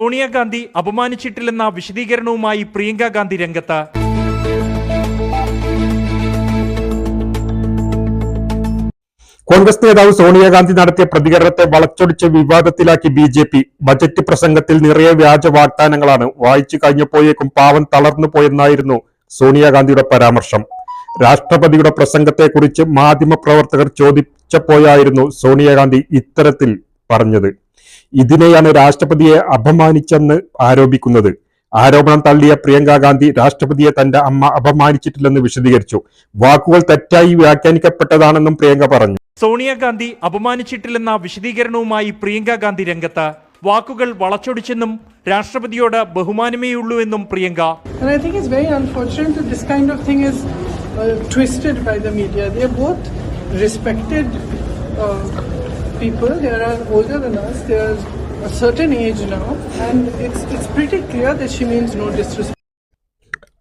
സോണിയാഗാന്ധി അപമാനിച്ചിട്ടില്ലെന്ന വിശദീകരണവുമായി പ്രിയങ്ക ഗാന്ധി രംഗത്ത്. കോൺഗ്രസ് നേതാവ് സോണിയാഗാന്ധി നടത്തിയ പ്രതികരണത്തെ വളച്ചൊടിച്ച് വിവാദത്തിലാക്കി ബി ജെ പി. ബജറ്റ് പ്രസംഗത്തിൽ നിറയെ വ്യാജ വാഗ്ദാനങ്ങളാണ് വായിച്ചു കഴിഞ്ഞപ്പോഴേക്കും പാവം തളർന്നു പോയെന്നായിരുന്നു സോണിയാഗാന്ധിയുടെ പരാമർശം. രാഷ്ട്രപതിയുടെ പ്രസംഗത്തെക്കുറിച്ച് മാധ്യമപ്രവർത്തകർ ചോദിച്ചപ്പോഴായിരുന്നു സോണിയാഗാന്ധി ഇത്തരത്തിൽ പറഞ്ഞത്. ഇതിനെയാണ് രാഷ്ട്രപതിയെ അപമാനിച്ചെന്ന് ആരോപിക്കുന്നത്. ആരോപണം തള്ളിയ പ്രിയങ്ക ഗാന്ധി രാഷ്ട്രപതിയെ തന്റെ അമ്മ അപമാനിച്ചിട്ടില്ലെന്ന് വിശദീകരിച്ചു. വാക്കുകൾ തെറ്റായി വ്യാഖ്യാനിക്കപ്പെട്ടതാണെന്നും പ്രിയങ്ക പറഞ്ഞു. സോണിയാഗാന്ധി അപമാനിച്ചിട്ടില്ലെന്ന വിശദീകരണവുമായി പ്രിയങ്ക ഗാന്ധി രംഗത്ത് വാക്കുകൾ വളച്ചൊടിച്ചെന്നും രാഷ്ട്രപതിയോട് ബഹുമാനമേയുള്ളൂ എന്നും Priyanka. And I think it's very unfortunate that this kind of thing is twisted by the media. They are both respected uh, people. They are older than us. They are a certain age now, and it's it's pretty clear that she means no disrespect.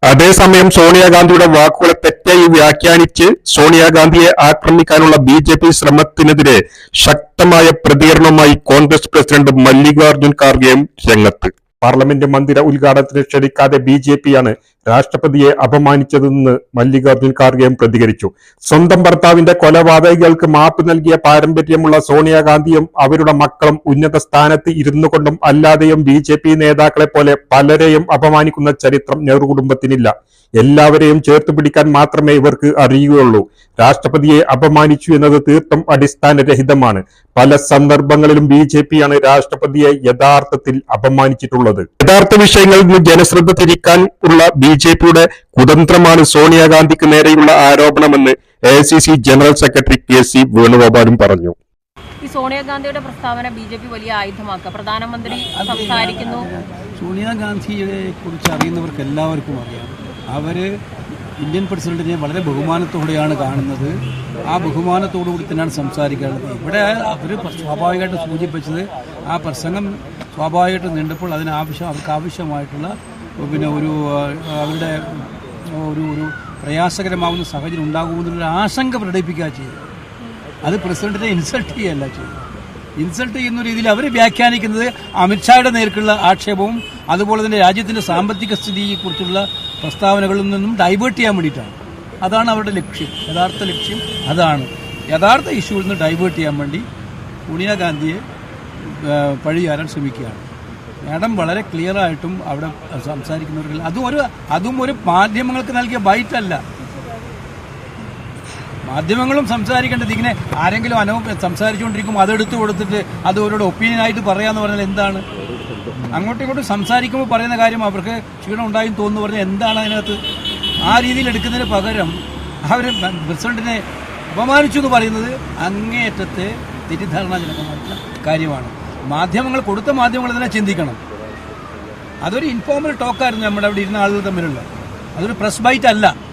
അതേസമയം സോണിയാഗാന്ധിയുടെ വാക്കുകളെ തെറ്റായി വ്യാഖ്യാനിച്ച് സോണിയാഗാന്ധിയെ ആക്രമിക്കാനുള്ള B J P ശ്രമത്തിനെതിരെ ശക്തമായ പ്രതികരണവുമായി കോൺഗ്രസ് പ്രസിഡന്റ് മല്ലികാർജുൻ ഖാർഗെയും രംഗത്ത് പാർലമെന്റ് മന്ദിര ഉദ്ഘാടനത്തിന് ക്ഷണിക്കാതെ ബി ജെ പിയാണ് രാഷ്ട്രപതിയെ അപമാനിച്ചതെന്ന് മല്ലികാർജുൻ ഖാർഗെയും പ്രതികരിച്ചു. സ്വന്തം ഭർത്താവിന്റെ കൊലപാതകികൾക്ക് മാപ്പ് നൽകിയ പാരമ്പര്യമുള്ള സോണിയാഗാന്ധിയും അവരുടെ മക്കളും ഉന്നത സ്ഥാനത്ത് ഇരുന്നു കൊണ്ടും അല്ലാതെയും ബി ജെ പി നേതാക്കളെ പോലെ പലരെയും അപമാനിക്കുന്ന ചരിത്രം നെഹ്റു കുടുംബത്തിനില്ല. എല്ലാവരെയും ചേർത്ത് പിടിക്കാൻ മാത്രമേ ഇവർക്ക് അറിയുകയുള്ളൂ. രാഷ്ട്രപതിയെ അപമാനിച്ചു എന്നത് തീർത്തും അടിസ്ഥാനരഹിതമാണ്. പല സന്ദർഭങ്ങളിലും ബി ജെ പിയാണ് രാഷ്ട്രപതിയെ യഥാർത്ഥത്തിൽ അപമാനിച്ചിട്ടുള്ളത്. യഥാർത്ഥ വിഷയങ്ങളിൽ നിന്ന് ജനശ്രദ്ധ തിരിക്കാൻ ഉള്ള ബി ജെ പിയുടെ കുതന്ത്രമാണ് സോണിയാഗാന്ധിക്ക് നേരെയുള്ള ആരോപണമെന്ന് A C C general secretary K C വേണുഗോപാലും പറഞ്ഞു. ഈ സോണിയാഗാന്ധിയുടെ പ്രസ്താവന ബി ജെ പി വലിയ ആയുധമാക്കുക. പ്രധാനമന്ത്രി സംസാരിക്കുന്നു. സോണിയാഗാന്ധിയെ കുറിച്ച് അറിയുന്നവർക്ക് എല്ലാവർക്കും അറിയാം. അവർ ഇന്ത്യൻ പ്രസിഡന്റിനെ വളരെ ബഹുമാനത്തോടെയാണ് കാണുന്നത്. ആ ബഹുമാനത്തോടു കൂടി തന്നെയാണ് സംസാരിക്കുന്നത് ഇവിടെ അവർ സ്വാഭാവികമായിട്ട് സൂചിപ്പിച്ചത് ആ പ്രസംഗം സ്വാഭാവികമായിട്ട് നീണ്ടപ്പോൾ അതിനാവശ്യം അവർക്ക് ആവശ്യമായിട്ടുള്ള പിന്നെ ഒരു അവരുടെ ഒരു ഒരു പ്രയാസകരമാവുന്ന സാഹചര്യം ഉണ്ടാകുമെന്നുള്ള ആശങ്ക പ്രകടിപ്പിക്കുക ചെയ്തത്. അത് പ്രസിഡന്റിനെ ഇൻസൾട്ട് ചെയ്യല്ല ചെയ്തത്. ഇൻസൾട്ട് ചെയ്യുന്ന രീതിയിൽ അവർ വ്യാഖ്യാനിക്കുന്നത് അമിത്ഷായുടെ നേർക്കുള്ള ആക്ഷേപവും അതുപോലെ തന്നെ രാജ്യത്തിന്റെ സാമ്പത്തിക സ്ഥിതിയെക്കുറിച്ചുള്ള പ്രസ്താവനകളിൽ നിന്നും ഡൈവേർട്ട് ചെയ്യാൻ വേണ്ടിയിട്ടാണ്. അതാണ് അവരുടെ ലക്ഷ്യം. യഥാർത്ഥ ലക്ഷ്യം അതാണ്. യഥാർത്ഥ ഇഷ്യൂവിൽ നിന്ന് ഡൈവേർട്ട് ചെയ്യാൻ വേണ്ടി സോണിയാഗാന്ധിയെ പഴിചാരാൻ ശ്രമിക്കുകയാണ്. മാഡം വളരെ ക്ലിയർ ആയിട്ടും അവിടെ സംസാരിക്കുന്നവർക്ക് അതും ഒരു അതും ഒരു മാധ്യമങ്ങൾക്ക് നൽകിയ ബൈറ്റ് അല്ല. മാധ്യമങ്ങളും സംസാരിക്കേണ്ടത് ഇങ്ങനെ ആരെങ്കിലും അനോ സംസാരിച്ചുകൊണ്ടിരിക്കും അതെടുത്തു കൊടുത്തിട്ട് അത് അവരോട് ഒപ്പീനിയൻ ആയിട്ട് പറയാന്ന് പറഞ്ഞാൽ എന്താണ്? അങ്ങോട്ടും ഇങ്ങോട്ടും സംസാരിക്കുമ്പോൾ പറയുന്ന കാര്യം അവർക്ക് ക്ഷീണം ഉണ്ടായി തോന്നുന്നു പറഞ്ഞാൽ എന്താണ് അതിനകത്ത്? ആ രീതിയിൽ എടുക്കുന്നതിന് പകരം അവർ പ്രസിഡന്റിനെ അപമാനിച്ചു എന്ന് പറയുന്നത് അങ്ങേയറ്റത്തെ തെറ്റിദ്ധാരണാജനകമായിട്ടുള്ള കാര്യമാണ്. മാധ്യമങ്ങൾ കൊടുത്ത മാധ്യമങ്ങൾ തന്നെ ചിന്തിക്കണം. അതൊരു ഇൻഫോർമൽ ടോക്കായിരുന്നു നമ്മുടെ അവിടെ ഇരുന്ന ആളുകൾ തമ്മിലുള്ള. അതൊരു പ്രസ് ബൈറ്റ് അല്ല.